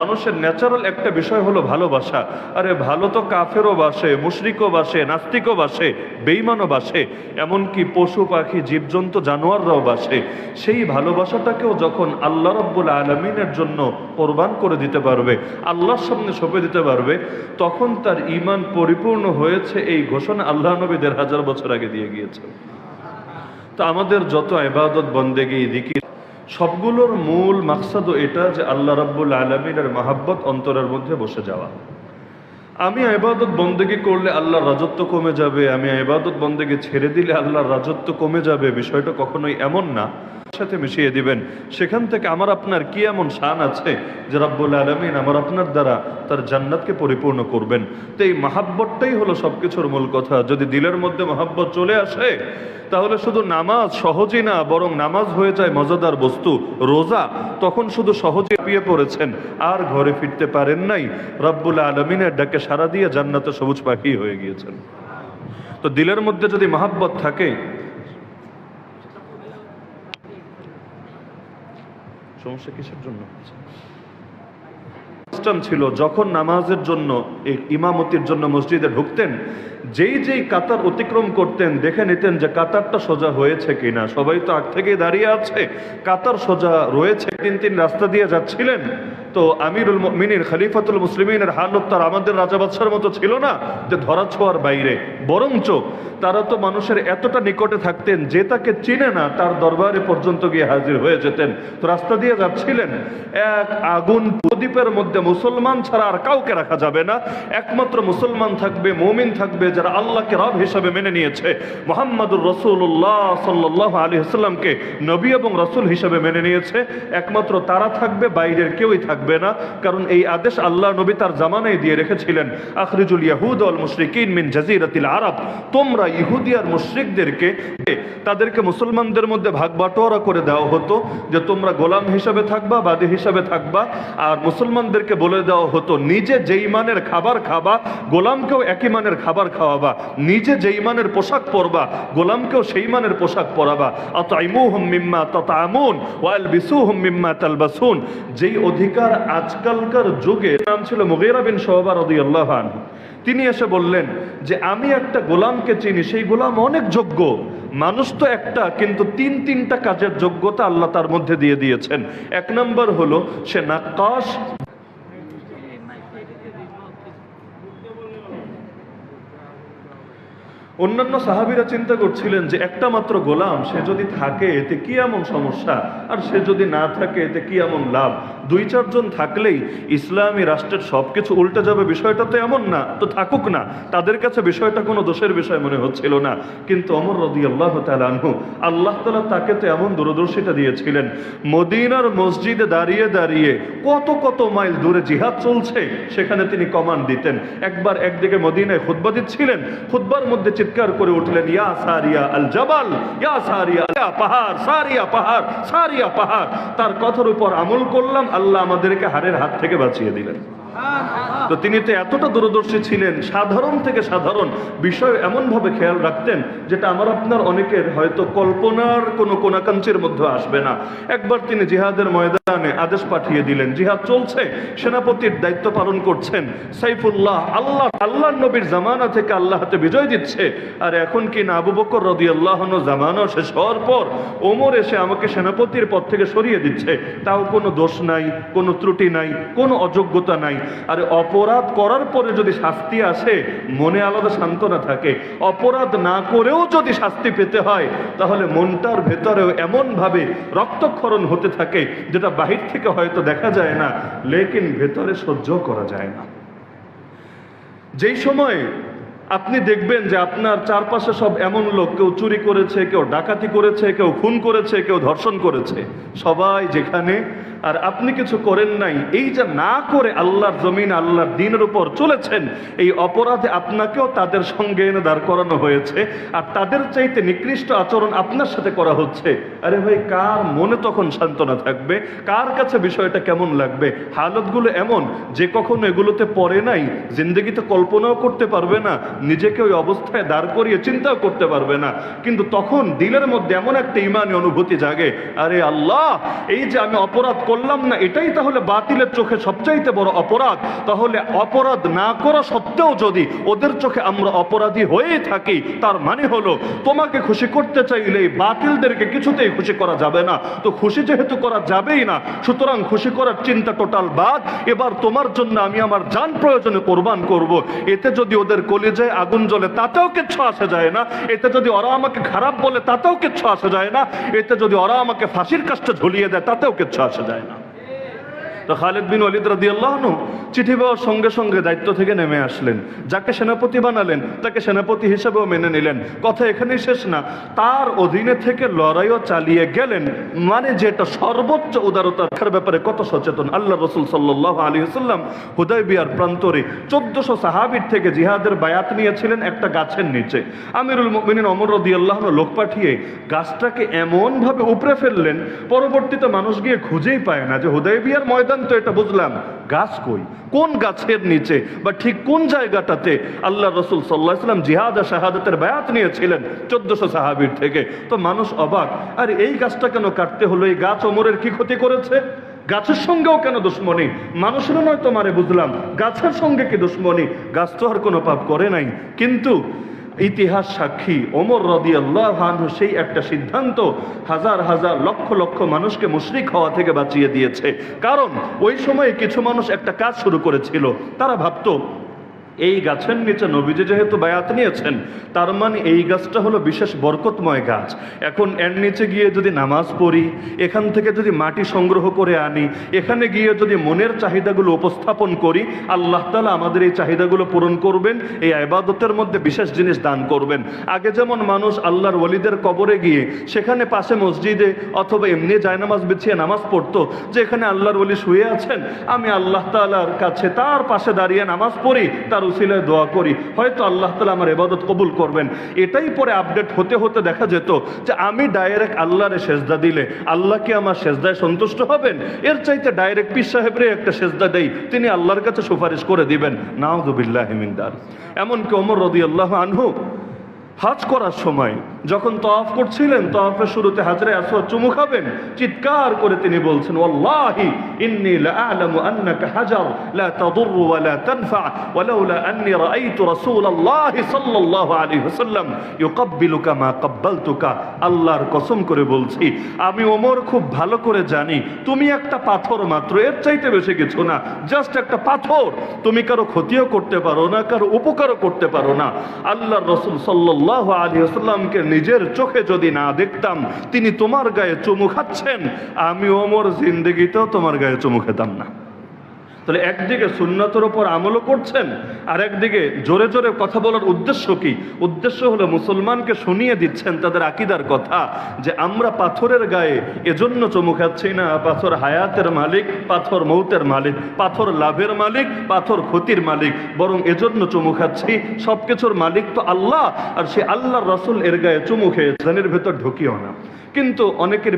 মানুষের ন্যাচারাল একটা বিষয় হলো ভালোবাসা। আরে ভালো তো কাফেরও বাসে, মুশরিকও বাসে, নাস্তিকও বাসে বেইমানও বাসে, এমনকি পশু, পাখি, জীবজন্তু, জানোয়াররাও বাসে। সেই ভালোবাসাটাকেও যখন আল্লাহ রব্বুল আলমিনের জন্য কোরবান করে দিতে পারবে, আল্লাহর সামনে সঁপে দিতে পারবে, তখন তার ইমান পরিপূর্ণ হয়েছে এই ঘোষণা আল্লাহ নবী দেড় হাজার বছর আগে দিয়ে গিয়েছে। তো আমাদের যত ইবাদত, বন্দেগি দিকি সবগুলোর মূল মাকসাদও এটা যে আল্লাহ রাব্বুল আলমিনের মাহাব্বত অন্তরের মধ্যে বসে যাওয়া। আমি আবাদত বন্দেগি করলে আল্লাহর রাজত্ব কমে যাবে, আমি আবাদত বন্দেগি ছেড়ে দিলে আল্লাহর রাজত্ব কমে যাবে, বিষয়টা কখনোই এমন না। সাথে মিশিয়ে দিবেন। সেখান থেকে আমার আপনার কি এমন শান আছে যে রাব্বুল আলমিন আমার আপনার দ্বারা তার জান্নাতকে পরিপূর্ণ করবেন? তো এই মাহাব্বতটাই হলো সবকিছুর মূল কথা। যদি দিলের মধ্যে মহাব্বত চলে আসে, তাহলে শুধু নামাজ সহজই না, বরং নামাজ হয়ে যায় মজাদার বস্তু, রোজা। তখন শুধু সহজে পিয়ে পড়েছেন, আর ঘরে ফিরতে পারেন নাই। রব্বুল আলমিনের ডাকে সারা দিয়ে জান্নাতে সবুজ পাখি হয়ে গিয়েছেন। তো দিলের মধ্যে যদি মহাব্বত থাকে সমস্যা কিসের জন্য? হচ্ছে ছিল যখন নামাজের জন্য এই ইমামতির জন্য মসজিদে ঢুকতেন, যেই যেই কাতার অতিক্রম করতেন, দেখে নিতেন যে কাতারটা সোজা হয়েছে কিনা। সবাই তো আগ থেকেই দাঁড়িয়ে আছে। কাতার সোজা রয়েছে, তিন তিন রাস্তা দিয়ে যাচ্ছিলেন। তো আমিরুল মিনির খালিফাতুল মুসলিমিনের হালত তার আমাদের রাজা বাদশার মতো ছিল না যে ধরা ছোঁয়ার বাইরে। বরঞ্চ তারা তো মানুষের এতটা নিকটে থাকতেন যে তাকে চিনে না, তার দরবারে পর্যন্ত গিয়ে হাজির হয়ে যেতেন। তো রাস্তা দিয়ে যাচ্ছিলেন, এক আগুন প্রদীপের মধ্যে মুসলমান ছাড়া আর কাউকে রাখা যাবে না। একমাত্র মুসলমান থাকবে, মমিন থাকবে, যারা আল্লাহকে রব হিসাবে মেনে নিয়েছে। মোহাম্মদুর রসুল্লাহ সাল্লাহ আলী হাসলামকে নবী এবং রসুল হিসাবে মেনে নিয়েছে। একমাত্র তারা থাকবে, বাইরের কেউই থাকবে না, কারণ এই আদেশ আল্লাহ নবী তার জামানায় দিয়ে রেখেছিলেন। আখরিজুল ইয়াহুদ আল মুশরিকিন মিন জাজিরাতিল আরব। তোমরা ইহুদি আর মুশরিকদেরকে তাদেরকে মুসলমানদের মধ্যে ভাগ বাটোয়ারা করে দেওয়া হতো, যে তোমরা গোলাম হিসাবে থাকবা, বাদী হিসাবে থাকবা, আর মুসলমানদেরকে বলে দেওয়া হতো, নিজে যেই মানের খাবার খাবা, গোলামকেও একই মানের খাবার খাওয়াবা, নিজে যেই মানের পোশাক পরবা, গোলামকেও সেই মানের পোশাক পরাবা। অত আইমুহম মিম্মা তত আমুন ওয়াল বিসুহম মিম্মা তালবাসুন। যেই অধিকার আজকালকার যুগে নাম ছিল মুগেরা বিন সোহবা রদি আল্লাহান তিনি এসে বললেন যে, আমি একটা গোলামকে চিনি, সেই গোলাম অনেক যোগ্য। মানুষ তো একটা, কিন্তু তিন তিনটা কাজের যোগ্যতা আল্লাহ তার মধ্যে দিয়ে দিয়েছেন। এক নম্বর হলো, সে নাক্কাশ অন্যান্য সাহাবিরা চিন্তা করছিলেন যে একটা মাত্র গোলাম, সে যদি থাকে, এতে কি এমন সমস্যা? আর সে যদি না থাকে, এতে কি এমন লাভ? দুই চারজন থাকলেই ইসলামী রাষ্ট্রের সবকিছু উল্টে যাবে। বিষয়টা তো এমন না, তো থাকুক না। তাদের কাছে বিষয়টা কোনো দোষের বিষয় মনে হচ্ছিল না। কিন্তু অমর রদি আল্লাহ তালু আল্লাহ তালা তাকে তো এমন দূরদর্শিতা দিয়েছিলেন। মদিনার মসজিদে দাঁড়িয়ে দাঁড়িয়ে কত কত মাইল দূরে জিহাদ চলছে, সেখানে তিনি কমান্ড দিতেন। একবার একদিকে মদিনায় খুদ্া দিচ্ছিলেন খুদ্বার মধ্যে চিৎকার করে উঠলেন, ইয়া সারিয়া আল জাবাল ইয়া সারিয়া পাহাড় সারিয়া পাহাড় সারিয়া পাহাড়। তার কথার উপর আমল করলাম, আল্লাহ আমাদেরকে হারের হাত থেকে বাঁচিয়ে দিলেন। তো তিনি তো এতটা দূরদর্শী ছিলেন, সাধারণ থেকে সাধারণ বিষয় এমনভাবে খেয়াল রাখতেন, যেটা আমার আপনার অনেকের হয়তো কল্পনার কোনো কোনাকাঞ্চের মধ্যে আসবে না। একবার তিনি জিহাদের ময়দানে আদেশ পাঠিয়ে দিলেন। জিহাদ চলছে, সেনাপতির দায়িত্ব পালন করছেন। সাইফুল্লাহ আল্লাহ আল্লাহ নবীর জামানা থেকে আল্লাহ হাতে বিজয় দিচ্ছে। আর এখন কি না আবু বকর রদি আল্লাহন জামানা শেষ হওয়ার পর ওমর এসে আমাকে সেনাপতির পদ থেকে সরিয়ে দিচ্ছে। তাও কোনো দোষ নাই, কোনো ত্রুটি নাই, কোনো অযোগ্যতা নাই। আর অপরাধ করার পরে যদি শাস্তি আসে, মনে আলাদা সান্ত্বনা থাকে। অপরাধ না করেও যদি শাস্তি পেতে হয়, তাহলে মনটার ভেতরেও এমনভাবে রক্তক্ষরণ হতে থাকে, যেটা বাহির থেকে হয়তো দেখা যায় না, লেকিন ভেতরে সহ্য করা যায় না। যেই সময় আপনি দেখবেন যে আপনার চারপাশে সব এমন লোক, কেউ চুরি করেছে, কেউ ডাকাতি করেছে, কেউ খুন করেছে, কেউ ধর্ষণ করেছে, সবাই যেখানে আর আপনি কিছু করেন নাই, এই যে না করে আল্লাহর জমিন, আল্লাহর দিনের উপর চলেছেন, এই অপরাধে আপনাকেও তাদের সঙ্গে এনে দাঁড় করানো হয়েছে, আর তাদের চাইতে নিকৃষ্ট আচরণ আপনার সাথে করা হচ্ছে। আরে ভাই, কার মনে তখন সান্ত্বনা থাকবে? কার কাছে বিষয়টা কেমন লাগবে? হালতগুলো এমন, যে কখনো এগুলোতে পড়ে নাই, জিন্দগিতে কল্পনাও করতে পারবে না, নিজেকে ওই অবস্থায় দাঁড় করিয়ে চিন্তাও করতে পারবে না। কিন্তু তখন দিলের মধ্যে এমন একটা ইমানি অনুভূতি জাগে, আরে আল্লাহ, এই যে আমি অপরাধ করলাম না, এটাই তাহলে বাতিলের চোখে সবচাইতে বড় অপরাধ। তাহলে অপরাধ না করা সত্ত্বেও যদি ওদের চোখে আমরা অপরাধী হয়েই থাকি, তার মানে হলো তোমাকে খুশি করতে চাইলে বাতিলদেরকে কিছুতেই খুশি করা যাবে না। তো খুশি যেহেতু করা যাবেই না, সুতরাং খুশি করার চিন্তা টোটাল বাদ। এবার তোমার জন্য আমি আমার যান প্রয়োজনে কোরবান করব। এতে যদি ওদের কলিজায় আগুন জ্বলে, তাতেও কিচ্ছু আসে যায় না। এতে যদি ওরা আমাকে খারাপ বলে, তাতেও কিচ্ছু আসে যায় না। এতে যদি ওরা আমাকে ফাঁসির কাজটা ঝুলিয়ে দেয়, তাতেও কিচ্ছু আসে যায় তো খালেদ বিন ওয়ালিদ রাদিয়াল্লাহু আনহু চিঠি পাওয়ার সঙ্গে সঙ্গে দায়িত্ব থেকে নেমে আসলেন। যাকে সেনাপতি বানালেন, তাকে সেনাপতি হিসেবেও মেনে নিলেন। কথা এখানেই শেষ না। তার অধীনে থেকে লড়াইও চালিয়ে গেলেন। মানে যেটা সর্বোচ্চ উদারতার ব্যাপারে কত সচেতন। আল্লাহ রসুল সাল্লাহ আলী সাল্লাম হুদয় বিয়ার প্রান্তরে চোদ্দশো সাহাবির থেকে জিহাদের বায়াত নিয়েছিলেন একটা গাছের নিচে। আমিরুল মুমিনিন অমর রদি আল্লাহ লোক পাঠিয়ে গাছটাকে এমনভাবে উপড়ে ফেললেন, পরবর্তীতে মানুষ গিয়ে খুঁজেই পায় না যে হুদয় বিয়ার ময়দান তো এটা বুঝলাম, গাছ কই? কোন গাছের নিচে? বা ঠিক কোন জায়গাটাতে আল্লাহ রসুল সাল্লাহ সাল্লাম জিহাদ আর শাহাদাতের বায়াত নিয়েছিলেন চোদ্দশো সাহাবির থেকে? তো মানুষ অবাক, আর এই গাছটা কেন কাটতে হলো? এই গাছ ওমরের কি ক্ষতি করেছে? গাছের সঙ্গেও কেন দুশ্মনী? মানুষেরও নয় তোমারে বুঝলাম, গাছের সঙ্গে কি দুশ্মনী? গাছ তো আর কোনো পাপ করে নাই। কিন্তু ইতিহাস সাক্ষী। ওমর রদি আল্লাহ সেই একটা সিদ্ধান্ত হাজার হাজার লক্ষ লক্ষ মানুষকে মুশরিক হওয়া থেকে বাঁচিয়ে দিয়েছে। কারণ ওই সময়ে কিছু মানুষ একটা কাজ শুরু করেছিল, তারা ভাবতো এই গাছের নিচে নবীজি যেহেতু বায়াত নিয়েছেন, তার মানে এই গাছটা হলো বিশেষ বরকতময় গাছ। এখন এর নিচে গিয়ে যদি নামাজ পড়ি, এখান থেকে যদি মাটি সংগ্রহ করে আনি, এখানে গিয়ে যদি মনের চাহিদাগুলো উপস্থাপন করি, আল্লাহ তালা আমাদের এই চাহিদাগুলো পূরণ করবেন, এই আবাদতের মধ্যে বিশেষ জিনিস দান করবেন। আগে যেমন মানুষ আল্লাহর ওলিদের কবরে গিয়ে, সেখানে পাশে মসজিদে অথবা এমনি জায়নামাজ বিছিয়ে নামাজ পড়তো যে এখানে আল্লাহর ওলি শুয়ে আছেন, আমি আল্লাহ তালার কাছে তার পাশে দাঁড়িয়ে নামাজ পড়ি, তার উসিলায় দোয়া করি। হয়তো আল্লাহ তালা আমার এবাদত কবুল করবেন। এটাই পরে আপডেট হতে হতে দেখা যেত যে আমি ডাইরেক্ট আল্লাহরে সেজদা দিলে আল্লাহ কি আমার সেজদায় সন্তুষ্ট হবেন? এর চাইতে ডাইরেক্ট পীর সাহেবরে একটা সেজদা দেই, তিনি আল্লাহর কাছে সুপারিশ করে দিবেন। নাউদুবিল্লাহ হেমিন্দার এমনকি ওমর রদি আল্লাহ আনহু, হাজ করার সময় যখন তফ করছিলেন তফের শুরুতে হাজরে আসওয়াদ চুমু খাবেন, চিৎকার করে তিনি বলছেন, ওয়াল্লাহি ইন্নী লাআলামু আন্নাকা হাজার, লা তাদুর ওয়া লা তানফা, ওয়ালাউলা রাআইতু সাল্লাল্লাহু আলাইহি ওয়াসাল্লাম ইউকাব্বিলুকা মা কাব্বালতুকা। আল্লাহর কসম করে বলছি, আমি ওমর খুব ভালো করে জানি, তুমি একটা পাথর মাত্র, এর চাইতে বেশি কিছু না, জাস্ট একটা পাথর, তুমি কারও ক্ষতিও করতে পারো না, কারও উপকারও করতে পারো না। আল্লাহর রসুল সাল্লাহ আলী আসাল্লামকে নিজের চোখে যদি না দেখতাম, তিনি তোমার গায়ে চুমু খাচ্ছেন আমি ওমর জিন্দগিতেও তোমার গায়ে চুমু খেতাম না। তাহলে একদিকে সুন্নতের ওপর আমলও করছেন আর একদিকে জোরে জোরে কথা বলার উদ্দেশ্য কি? উদ্দেশ্য হলো মুসলমানকে শুনিয়ে দিচ্ছেন তাদের আকিদার কথা যে আমরা পাথরের গায়ে এজন্য চমু খাচ্ছি না, পাথর হায়াতের মালিক, পাথর মৌতের মালিক, পাথর লাভের মালিক, পাথর ক্ষতির মালিক, বরং এজন্য চমু খাচ্ছি সব কিছুর মালিক তো আল্লাহ, আর সে আল্লাহর রসুল এর গায়ে চুমু খেয়ে ভেতর ঢুকিও না। কিন্তু অনেকের